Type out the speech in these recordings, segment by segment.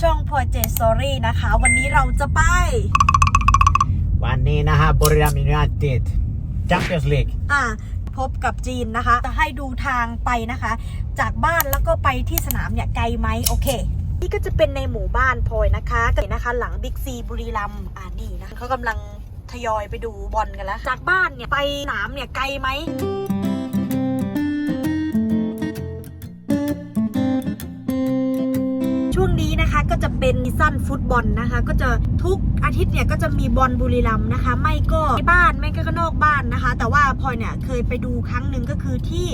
ช่องพอเจสอรี่นะคะ วันนี้เราจะไป วันนี้นะฮะบริรัมย์ยูไนเต็ดแชมเปี้ยนส์ลีกอ่าพบกับจีนนะคะ จะให้ดูทางไปนะคะ จากบ้านแล้วก็ไปที่สนามเนี่ยไกลไหมโอเค นี่ก็จะเป็นในหมู่บ้านพลอยนะคะก็เห็นนะคะ หลังบิ๊กซีบุรีรัมย์อ่านี่นะคะเขากำลังทยอยไปดูบอลกันแล้ว จากบ้านเนี่ยไปสนามเนี่ยไกลไหมช่วงนี้นะคะ ก็จะเป็นซั่นฟุตบอลนะคะ ก็จะทุกอาทิตย์เนี่ยก็จะมีบอลบุรีรัมนะคะ ไม่ก็ในบ้านไม่ก็นอกบ้านนะคะ แต่ว่าพลอยเนี่ยเคยไปดูครั้งหนึ่งก็คือที่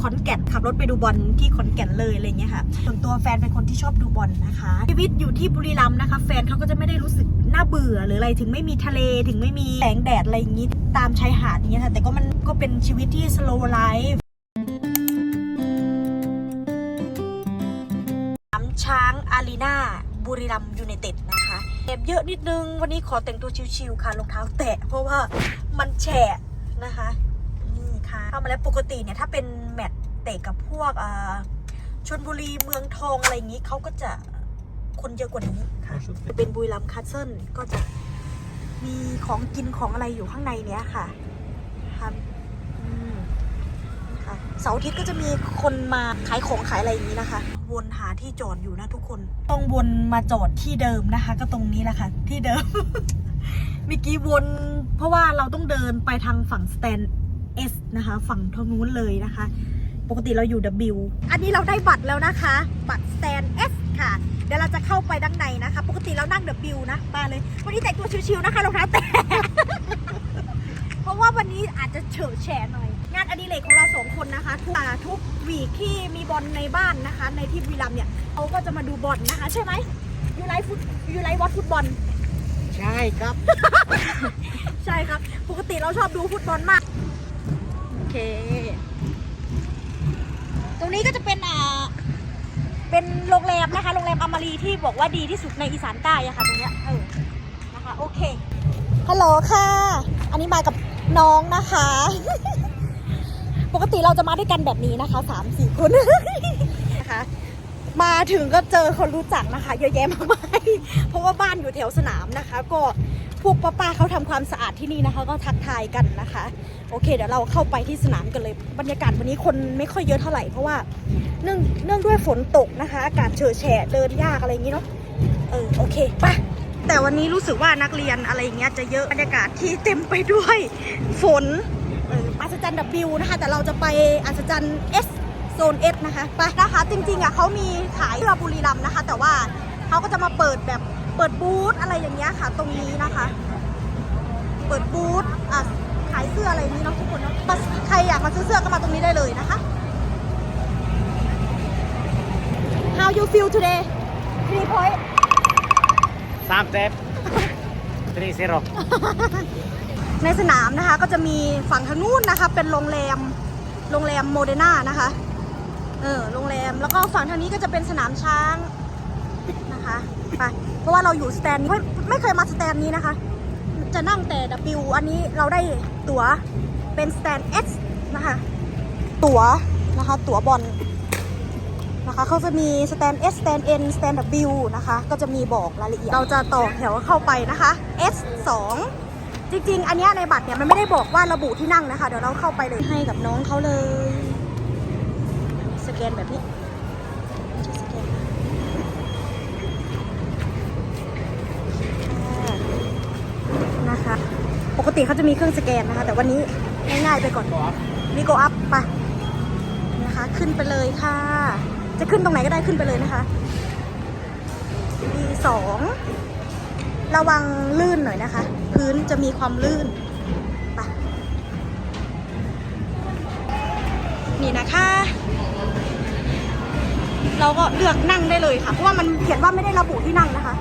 ขอนแก่นขับรถไปดูบอลที่ขอนแก่นเลยอะไรเงี้ยค่ะ ส่วนตัวแฟนเป็นคนที่ชอบดูบอลนะคะ ชีวิตอยู่ที่บุรีรัมย์นะคะ แฟนเขาก็จะไม่ได้รู้สึกน่าเบื่อหรืออะไรถึงไม่มีทะเลถึงไม่มีแสงแดดอะไรอย่างงี้ตามชายหาดอย่างเงี้ยค่ะแต่ก็มันก็เป็นชีวิตที่ slow life ช้างอารีนาบุรีรัมยูไนเต็ดนะคะเก็บเยอะนิดนึง วันนี้ขอแต่งตัวชิวๆค่ะรองเท้าแตะ เพราะว่ามันแฉะนะคะนี่ค่ะเข้ามาแล้วปกติเนี่ยถ้าเป็นแมตเตะกับพวกชนบุรีเมืองทองอะไรอย่างนี้เขาก็จะคนเยอะกว่านี้ค่ะ เป็นบุรีรัมย์คัสเซิลก็จะมีของกินของอะไรอยู่ข้างในเนี้ยค่ะครับอืมค่ะเสาร์อาทิตย์ก็จะมีคนมาขายของขายอะไรอย่างนี้นะคะ วนหาที่จอดอยู่นะทุกคน ต้องวนมาจอดที่เดิมนะคะ ก็ตรงนี้แหละค่ะ ที่เดิมเมื่อกี้วน เพราะว่าเราต้องเดินไปทางฝั่งสแตน S นะคะ ฝั่งทางนู้นเลยนะคะ ปกติเราอยู่ W อันนี้เราได้บัตรแล้วนะคะ บัตรสแตน S ค่ะเดี๋ยวเราจะเข้าไปด้านในนะคะ ปกติเรานั่ง W นะมาเลย วันนี้แต่งตัวชิวๆนะคะรองเท้าแตะเพราะว่าวันนี้อาจจะเฉอะแฉะหน่อย งานอดิเรกของเราสองคนนะคะ ทุกอ่าทุกวีคที่มีบอลในบ้านนะคะ ในที่บุรีรัมย์เนี่ยเขาก็จะมาดูบอลนะคะ ใช่ไหมยูไลฟุตยูไลวอตฟุตบอล ใช่ครับ ใช่ครับ ปกติเราชอบดูฟุตบอลมาก โอเค ตรงนี้ก็จะเป็นอ่าเป็นโรงแรมนะคะ โรงแรมอมรีที่บอกว่าดีที่สุดในอีสานใต้อะค่ะตรงเนี้ยเออนะคะโอเคฮัลโหลค่ะ อันนี้มากับน้องนะคะ ปกติเราจะมาด้วยกันแบบนี้นะคะสามสี่คนนะคะ มาถึงก็เจอคนรู้จักนะคะ เยอะแยะมากมายเพราะว่าบ้านอยู่แถวสนามนะคะ ก็พวกป้าๆเขาทำความสะอาดที่นี่นะคะ ก็ทักทายกันนะคะ โอเค เดี๋ยวเราเข้าไปที่สนามกันเลยบรรยากาศวันนี้คนไม่ค่อยเยอะเท่าไหร่เพราะว่าเนื่องเนื่องด้วยฝนตกนะคะอากาศเฉอะแฉะเดินยากอะไรอย่างนี้เนาะเออโอเคไปแต่วันนี้รู้สึกว่านักเรียนอะไรอย่างเงี้ยจะเยอะบรรยากาศที่เต็มไปด้วยฝน อออัศจรรย์ W นะคะ แต่เราจะไปอัศจรรย์ S โซน S นะคะ ไปนะคะ จริงๆอะเขามีขายเรือบุรีรัมย์นะคะ แต่ว่าเขาก็จะมาเปิดแบบเปิดบูธอะไรอย่างเงี้ยค่ะ ตรงนี้นะคะ เปิดบูธอะขายเสื้ออะไรอย่างนี้เนาะทุกคนเนาะใครอยากมาซื้อเสื้อก็มาตรงนี้ได้เลยนะคะ How you feel today three point สามเซฟทรีเซโร ในสนามนะคะก็จะมีฝั่งทางนู้นนะคะเป็นโรงแรมโรงแรมโมเดนานะคะเออโรงแรมแล้วก็ฝั่งทางนี้ก็จะเป็นสนามช้างนะคะไปเพราะว่าเราอยู่สแตนนี้ไม่ไม่เคยมาสแตนนี้นะคะ จะนั่งแต่ W อันนี้เราได้ตั๋วเป็นสแตน S นะคะตั๋วนะคะ ตั๋วบอลนะคะเขาจะมีสแตน S สแตน N สแตน W นะคะ ก็จะมีบอกรายละเอียดเราจะต่อแถวเข้าไปนะคะ S 2 จริง ๆ อันเนี้ยในบัตรเนี่ยมันไม่ได้บอกว่าระบุที่นั่งนะคะ เดี๋ยวเราเข้าไปเลยให้กับน้องเขาเลย สแกนแบบนี้สแกนอ่านะคะ ปกติเขาจะมีเครื่องสแกนนะคะ แต่วันนี้ง่ายๆไปก่อนมีโกอัพไปนะคะ ขึ้นไปเลยค่ะ จะขึ้นตรงไหนก็ได้ขึ้นไปเลยนะคะดีสอง ระวังลื่นหน่อยนะคะ พื้นจะมีความลื่นไปนี่นะคะ เราก็เลือกนั่งได้เลยค่ะ เพราะว่ามันเขียนว่าไม่ได้ระบุที่นั่งนะคะ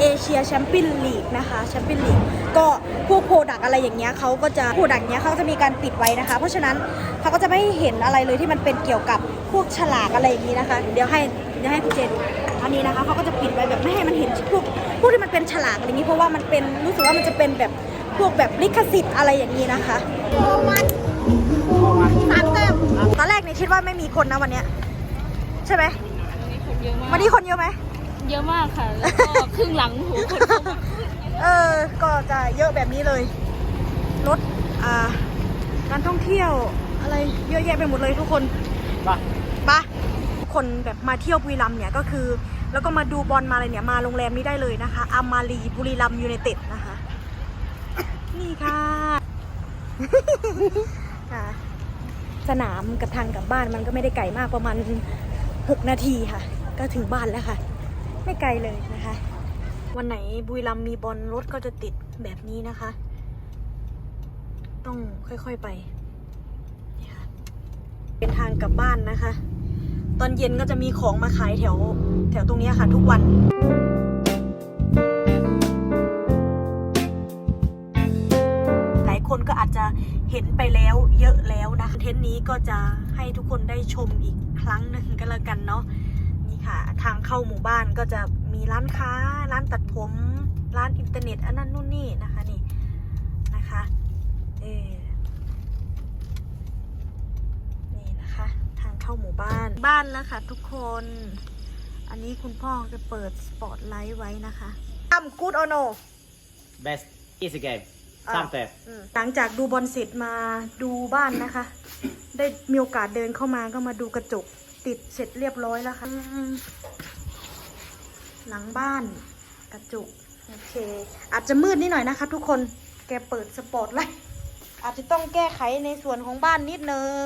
เอเชียแชมเปี้ยนลีกนะคะแชมเปี้ยนลีกก็พวกโปรดักอะไรอย่างเงี้ยเขาก็จะโปรดักเนี้ยเขาจะมีการปิดไว้นะคะ เพราะฉะนั้นเขาก็จะไม่เห็นอะไรเลยที่มันเป็นเกี่ยวกับพวกฉลากอะไรอย่างนี้นะคะ เดี๋ยวให้เดี๋ยวให้พี่เจนอันนี้นะคะเขาก็จะปิดไว้แบบไม่ให้มันเห็นพวกพวกที่มันเป็นฉลากอะไรอย่างนี้เพราะว่ามันเป็นรู้สึกว่ามันจะเป็นแบบพวกแบบลิขสิทธิ์อะไรอย่างนี้นะคะตอนแรกนี่คิดว่าไม่มีคนนะวันเนี้ยใช่ไหมวันนี้คนเยอะไหม เยอะมากค่ะ แล้วก็ครึ่งหลังโหคนเข้ามาเออ ก็จะเยอะแบบนี้เลย รถ อ่า การท่องเที่ยวอะไรเยอะแยะไปหมดเลยทุกคนไปปะคนแบบมาเที่ยวบุรีรัมย์เนี่ยก็คือ แล้วก็มาดูบอลมาอะไรเนี่ยมาโรงแรมนี้ได้เลยนะคะ อามารีบุรีรัมย์ยูไนเต็ดนะคะ นี่ค่ะค่ะ สนามกับทางกลับบ้านมันก็ไม่ได้ไกลมากประมาณ 6 นาทีค่ะ ก็ถึงบ้านแล้วค่ะ ไม่ไกลเลยนะคะ วันไหนบุรีรัมมีบอลรถก็จะติดแบบนี้นะคะ ต้องค่อยๆไป เป็นทางกลับบ้านนะคะ ตอนเย็นก็จะมีของมาขายแถวแถวตรงนี้ค่ะทุกวันหลายคนก็อาจจะเห็นไปแล้วเยอะแล้วนะคอนเทนนี้ก็จะให้ทุกคนได้ชมอีกครั้งหนึ่งก็แล้วกันเนาะ ค่ะ ทางเข้าหมู่บ้านก็จะมีร้านค้า ร้านตัดผม ร้านอินเทอร์เน็ตอันนั้นนู่นนี่นะคะนี่นะคะเออนี่นะคะ ทางเข้าหมู่บ้านบ้านแล้วค่ะทุกคน อันนี้คุณพ่อจะเปิดสปอตไลท์ไว้นะคะทำกูดโอโน best easy game อะสามแต้มหลังจากดูบอลเสร็จมาดูบ้านนะคะ ได้มีโอกาสเดินเข้ามาก็มาดูกระจก ติดเสร็จเรียบร้อยแล้วค่ะ หลังบ้านกระจุก โอเค อาจจะมืดนิดหน่อยนะคะทุกคน แกเปิดสปอตไลท์อาจจะต้องแก้ไขในส่วนของบ้านนิดนึง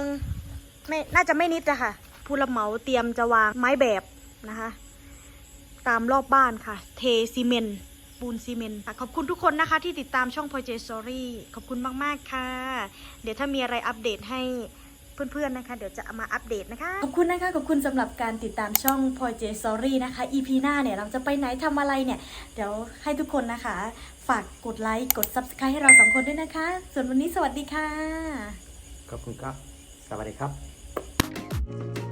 ไม่น่าจะไม่นิดอะค่ะ ผู้รับเหมาเตรียมจะวางไม้แบบนะคะ ตามรอบบ้านค่ะ เทซีเมนต์ปูนซีเมนต์ขอบคุณทุกคนนะคะที่ติดตามช่อง p o j Story ขอบคุณมาก ๆ ค่ะ เดี๋ยวถ้ามีอะไรอัปเดตให้ เพื่อนๆนะคะ เดี๋ยวจะเอามาอัปเดตนะคะ ขอบคุณนะคะ ขอบคุณสำหรับการติดตามช่อง p o j Story นะคะ EP หน้าเนี่ยเราจะไปไหนทำอะไรเนี่ย เดี๋ยวให้ทุกคนนะคะ ฝากกดไลค์กด Subscribe ให้เราสองคนด้วยนะคะ ส่วนวันนี้สวัสดีค่ะ ขอบคุณครับ สวัสดีครับ